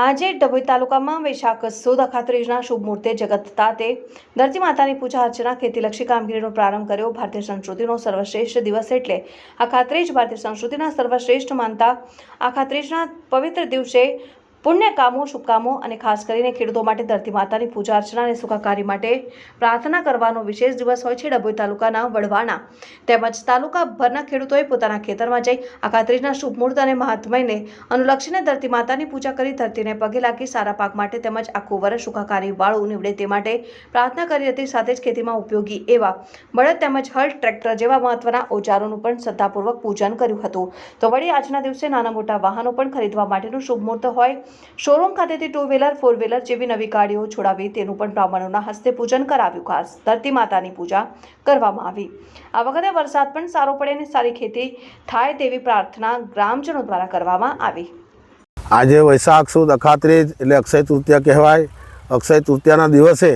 આજે ડભોઈ તાલુકામાં વૈશાખ સુદ અખાત્રીજના શુભ મુહૂર્તે જગત તાતે ધરતી માતાની પૂજા અર્ચના ખેતીલક્ષી કામગીરીનો પ્રારંભ કર્યો. ભારતીય સંસ્કૃતિનો સર્વશ્રેષ્ઠ દિવસ એટલે અખાત્રીજ ભારતીય સંસ્કૃતિના સર્વશ્રેષ્ઠ માનતા અખાત્રીજના પવિત્ર દિવસે પુણ્ય કામો, શુભ અને ખાસ કરીને ખેડૂતો માટે ધરતી માતાની પૂજા અર્ચના અને સુખાકારી માટે પ્રાર્થના કરવાનો વિશેષ દિવસ હોય છે ડભોઈ તાલુકાના વડવાના તેમજ તાલુકાભરના ખેડૂતોએ પોતાના ખેતરમાં જઈ અખાત્રીજના શુભ મુહૂર્ત અને મહાત્મયને અનુલક્ષીને ધરતી માતાની પૂજા કરી ધરતીને પગે લાગી સારા પાક માટે તેમજ આખું વર્ષ સુખાકારી વાળું નીવડે તે માટે પ્રાર્થના કરી હતી. સાથે જ ખેતીમાં ઉપયોગી એવા બળદ તેમજ હળ ટ્રેક્ટર જેવા મહત્વના ઓજારોનું પણ શ્રદ્ધાપૂર્વક પૂજન કર્યું હતું. તો વળી આજના દિવસે નાના મોટા વાહનો પણ ખરીદવા માટેનું શુભ મુહૂર્ત હોય શોરૂમ ખાતેથી ટુ વ્હીલર ફોર વ્હીલર જેવી નવી ગાડીઓ છોડાવી તેનું પણ બ્રાહ્મણોના હસ્તે પૂજન કરાવ્યું. ખાસ ધરતી માતાની પૂજા કરવામાં આવી. આ વખતે વરસાદ પણ સારો પડે અને સારી ખેતી થાય તેવી પ્રાર્થના ગ્રામજનો દ્વારા કરવામાં આવી. આજે વૈશાખ સુદ અખાત્રીજ એટલે અક્ષય તૃતીયા કહેવાય. અક્ષય તૃતીયાના દિવસે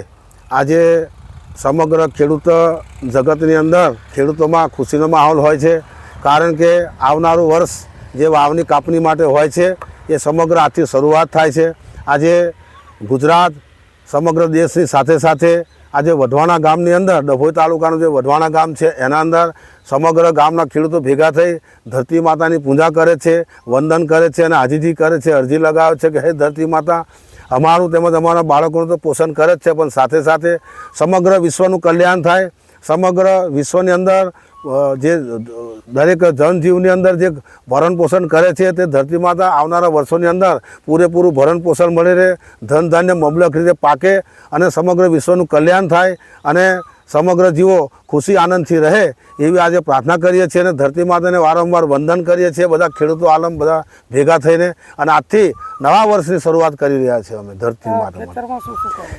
આજે સમગ્ર ખેડૂત જગતની અંદર ખેડૂતોમાં ખુશીનો માહોલ હોય છે. કારણ કે આવનારું વર્ષ જે વાવની કાપણી માટે હોય છે એ સમગ્ર આજથી શરૂઆત થાય છે. આજે ગુજરાત સમગ્ર દેશની સાથે સાથે આજે વઢવાણા ગામની અંદર, ડભોઈ તાલુકાનું જે વઢવાણા ગામ છે, એના અંદર સમગ્ર ગામના ખેડૂતો ભેગા થઈ ધરતી માતાની પૂજા કરે છે, વંદન કરે છે અને આજીજી કરે છે, અરજી લગાવે છે કે હે ધરતી માતા, અમારું તેમજ અમારા બાળકોનું તો પોષણ કરે જ છે, પણ સાથે સાથે સમગ્ર વિશ્વનું કલ્યાણ થાય. સમગ્ર વિશ્વની અંદર જે દરેક જનજીવની અંદર જે ભરણ પોષણ કરે છે તે ધરતી માતા આવનારા વર્ષોની અંદર પૂરેપૂરું ભરણ પોષણ મળી રહે, ધન ધાન્ય મબલક રીતે પાકે અને સમગ્ર વિશ્વનું કલ્યાણ થાય અને સમગ્ર જીવો ખુશી આનંદથી રહે એવી આજે પ્રાર્થના કરીએ છીએ અને ધરતી માતાને વારંવાર વંદન કરીએ છીએ. બધા ખેડૂતો આલમ બધા ભેગા થઈને અને આજથી નવા વર્ષની શરૂઆત કરી રહ્યા છીએ અમે ધરતી માતા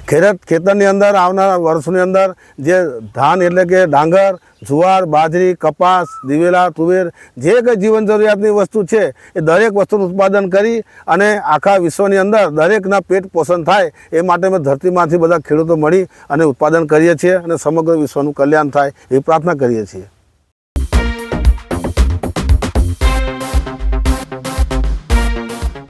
ખેડત ખેતરની અંદર આવનારા વર્ષની અંદર જે ધાન એટલે કે ડાંગર જુવાર બાજરી કપાસ દિવેલા તુવેર જે કંઈ જીવન જરૂરિયાતની વસ્તુ છે એ દરેક વસ્તુનું ઉત્પાદન કરી અને આખા વિશ્વની અંદર દરેકના પેટ પોષણ થાય એ માટે અમે ધરતીમાંથી બધા ખેડૂતો મળી અને ઉત્પાદન કરીએ છીએ અને સમગ્ર વિશ્વનું કલ્યાણ થાય એવી પ્રાર્થના કરીએ છીએ.